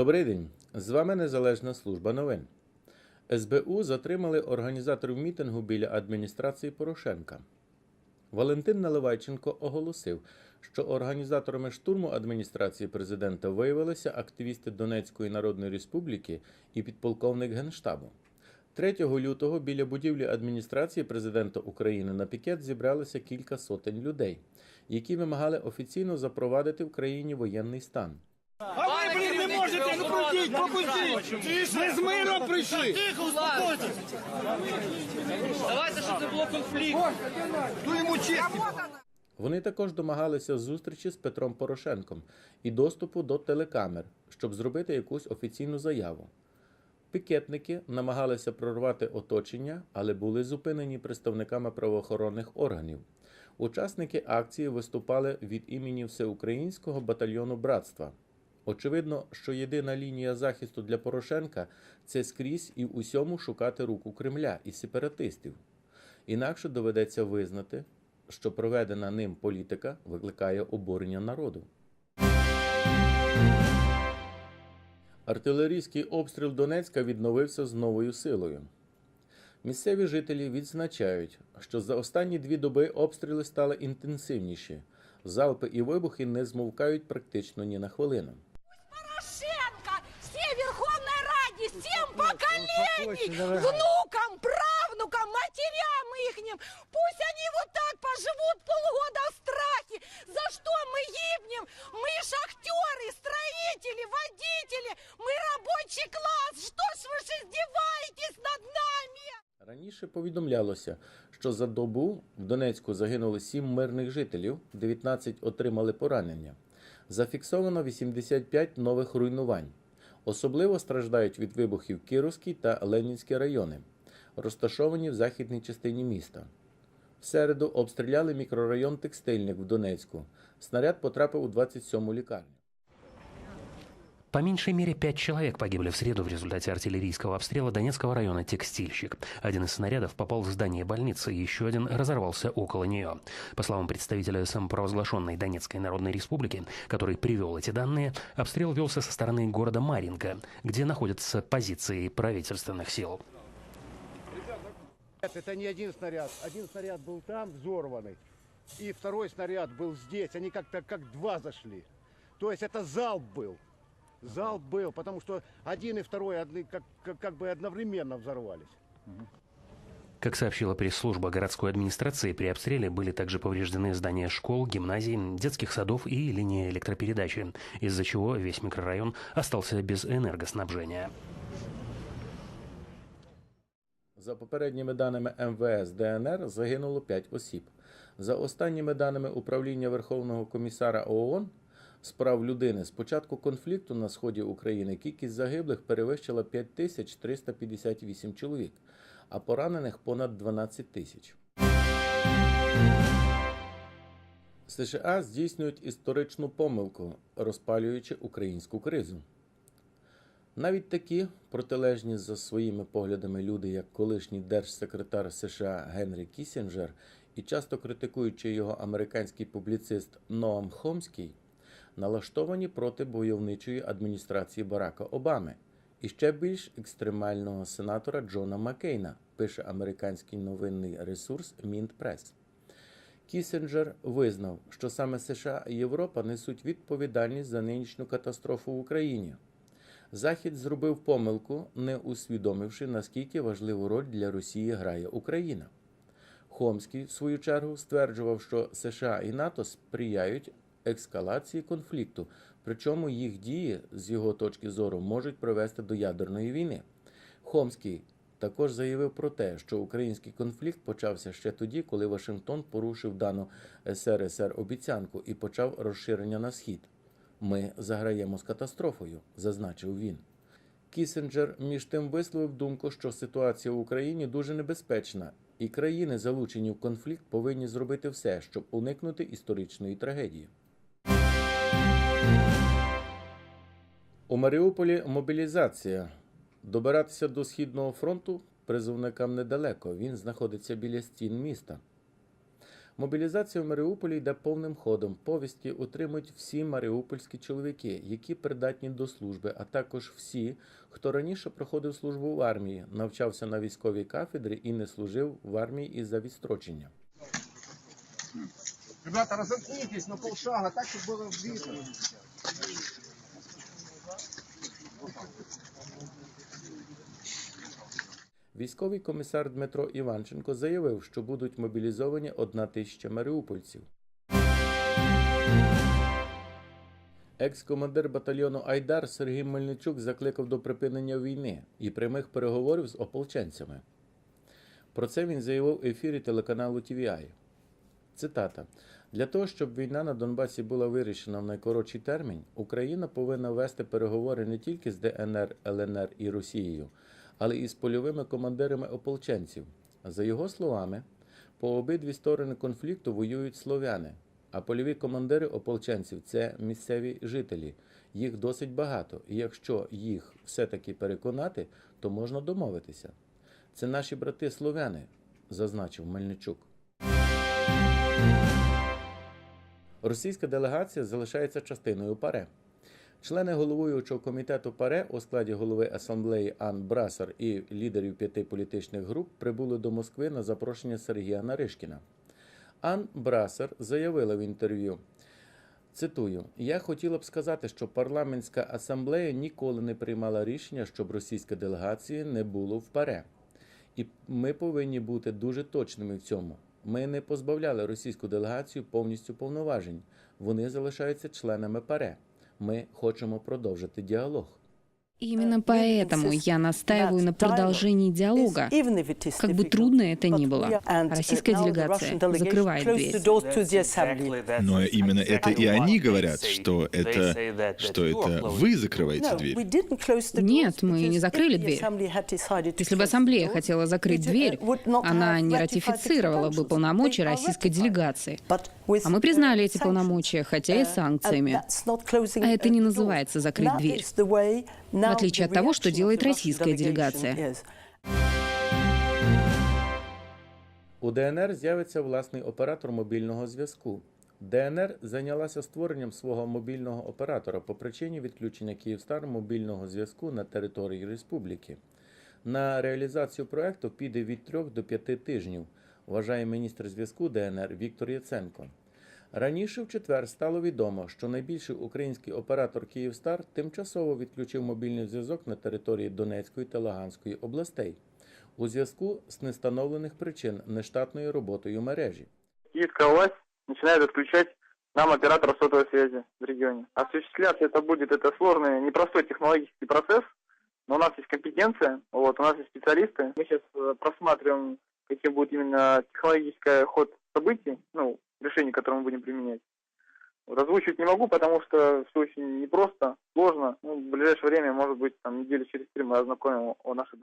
Добрий день. З вами Незалежна служба новин. СБУ затримали організаторів мітингу біля адміністрації Порошенка. Валентин Наливайченко оголосив, що організаторами штурму адміністрації президента виявилися активісти Донецької Народної Республіки і підполковник Генштабу. 3 лютого біля будівлі адміністрації президента України на пікет зібралося кілька сотень людей, які вимагали офіційно запровадити в країні воєнний стан. Ви, блін, не пропустіть! Ми з миром прийшли! Тихо, успокойтесь! Давайте, щоб не було конфлікту. Ту йому честь! Вони також домагалися зустрічі з Петром Порошенком і доступу до телекамер, щоб зробити якусь офіційну заяву. Пікетники намагалися прорвати оточення, але були зупинені представниками правоохоронних органів. Учасники акції виступали від імені Всеукраїнського батальйону братства. Очевидно, що єдина лінія захисту для Порошенка це скрізь і в усьому шукати руку Кремля і сепаратистів. Інакше доведеться визнати, що проведена ним політика викликає обурення народу. Артилерійський обстріл Донецька відновився з новою силою. Місцеві жителі відзначають, що за останні дві доби обстріли стали інтенсивніші. Залпи і вибухи не змовкають практично ні на хвилину. поколений, внукам, правнукам, матерям ихним. Пусть они вот так поживут полгода в страхе. За что мы гибнем? Мы шахтеры, строители, водители, мы рабочий класс. Что ж вы же издеваетесь над нами? Раніше повідомлялося, що за добу в Донецьку загинули 7 мирних жителів, 19 отримали поранення. Зафіксовано 85 нових руйнувань. Особливо страждають від вибухів Кіровський та Ленінський райони, розташовані в західній частині міста. В середу обстріляли мікрорайон Текстильник в Донецьку. Снаряд потрапив у 27-му лікарню. По меньшей мере пять человек погибли в среду в результате артиллерийского обстрела Донецкого района «Текстильщик». Один из снарядов попал в здание больницы, еще один разорвался около нее. По словам представителя самопровозглашенной Донецкой Народной Республики, который привел эти данные, обстрел велся со стороны города Маринка, где находятся позиции правительственных сил. Это не один снаряд. Один снаряд был там взорванный, и второй снаряд был здесь. Они как-то как два зашли. То есть это залп был. Залп был, потому что один и второй одни, как, как, как бы одновременно взорвались. Как сообщила пресс-служба городской администрации, при обстреле были также повреждены здания школ, гимназий, детских садов и линии электропередачи, из-за чего весь микрорайон остался без энергоснабжения. За попередніми даними МВС ДНР загинуло 5 осіб. За останніми даними Управління Верховного комісара ООН з прав людини з початку конфлікту на сході України кількість загиблих перевищила 5358 чоловік, а поранених понад 12 тисяч. США здійснюють історичну помилку, розпалюючи українську кризу. Навіть такі протилежні за своїми поглядами люди, як колишній держсекретар США Генрі Кісінджер і часто критикуючи його американський публіцист Ноам Хомський, налаштовані проти бойовничої адміністрації Барака Обами і ще більш екстремального сенатора Джона Маккейна, пише американський новинний ресурс Мінт Прес. Кісінджер визнав, що саме США і Європа несуть відповідальність за нинішню катастрофу в Україні. Захід зробив помилку, не усвідомивши, наскільки важливу роль для Росії грає Україна. Хомський, в свою чергу, стверджував, що США і НАТО сприяють ескалації конфлікту, причому їх дії, з його точки зору, можуть привести до ядерної війни. Хомський також заявив про те, що український конфлікт почався ще тоді, коли Вашингтон порушив дану СРСР обіцянку і почав розширення на схід. Ми заграємо з катастрофою, зазначив він. Кісінджер між тим висловив думку, що ситуація в Україні дуже небезпечна, і країни, залучені в конфлікт, повинні зробити все, щоб уникнути історичної трагедії. У Маріуполі мобілізація. Добиратися до східного фронту призовникам недалеко. Він знаходиться біля стін міста. Мобілізація в Маріуполі йде повним ходом. Повістки отримують всі маріупольські чоловіки, які придатні до служби, а також всі, хто раніше проходив службу в армії, навчався на військовій кафедрі і не служив в армії із-за відстрочення. Ребята, разомкнитесь на полшага, так, чтобы было видно. Військовий комісар Дмитро Іванченко заявив, що будуть мобілізовані одна тисяча маріупольців. Екс-командир батальйону Айдар Сергій Мельничук закликав до припинення війни і прямих переговорів з ополченцями. Про це він заявив в ефірі телеканалу TVI. Цитата: для того, щоб війна на Донбасі була вирішена в найкоротший термін, Україна повинна вести переговори не тільки з ДНР, ЛНР і Росією, але і з польовими командирами ополченців. За його словами, по обидві сторони конфлікту воюють слов'яни, а польові командири ополченців це місцеві жителі. Їх досить багато, і якщо їх все-таки переконати, то можна домовитися. Це наші брати слов'яни, зазначив Мельничук. Російська делегація залишається частиною ПАРЕ. Члени головуючого комітету ПАРЕ у складі голови асамблеї Ан Брасар і лідерів п'яти політичних груп прибули до Москви на запрошення Сергія Наришкіна. Ан Брасер заявила в інтерв'ю. Цитую: Я хотіла б сказати, що парламентська асамблея ніколи не приймала рішення, щоб російська делегація не було в ПАРЕ. І ми повинні бути дуже точними в цьому. Ми не позбавляли російську делегацію повністю повноважень. Вони залишаються членами ПАРЕ. Ми хочемо продовжити діалог. Именно поэтому я настаиваю на продолжении диалога, как бы трудно это ни было. Российская делегация закрывает дверь. Но именно это и они говорят, что это, что это вы закрываете дверь. Нет, мы не закрыли дверь. Если бы ассамблея хотела закрыть дверь, она не ратифицировала бы полномочия российской делегации. А мы признали эти полномочия, хотя и санкциями. А это не называется закрыть дверь. В отличие от того, что делает российская делегация. У ДНР з'явиться власний оператор мобільного зв'язку. ДНР зайнялася створенням свого мобільного оператора по причині відключення Київстар мобільного зв'язку на території республіки. На реалізацію проекту піде від 3 до 5 тижнів, вважає міністр зв'язку ДНР Віктор Яценко. Раніше в четвер стало відомо, що найбільший український оператор Київстар тимчасово відключив мобільний зв'язок на території Донецької та Луганської областей у зв'язку з нестановлених причин нештатною роботою мережі. киевская власть начинает отключать нам операторов сотовой связи в регионе. Осуществляться это будет это сложный, непростой технологический процесс, но у нас есть компетенция, вот, у нас есть специалисты. Мы сейчас э, просматриваем, каким будет именно технологический ход событий, ну, решений, которые мы будем применять. Вот, озвучивать не могу, потому что все очень непросто, сложно. Ну, в ближайшее время, может быть, там, недели через три мы ознакомим о наших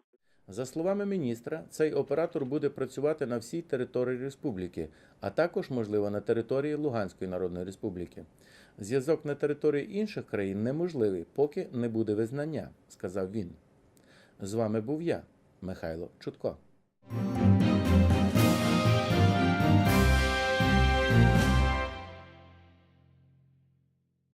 За словами міністра, цей оператор буде працювати на всій території республіки, а також, можливо, на території Луганської Народної Республіки. Зв'язок на території інших країн неможливий, поки не буде визнання, сказав він. З вами був я, Михайло Чутко.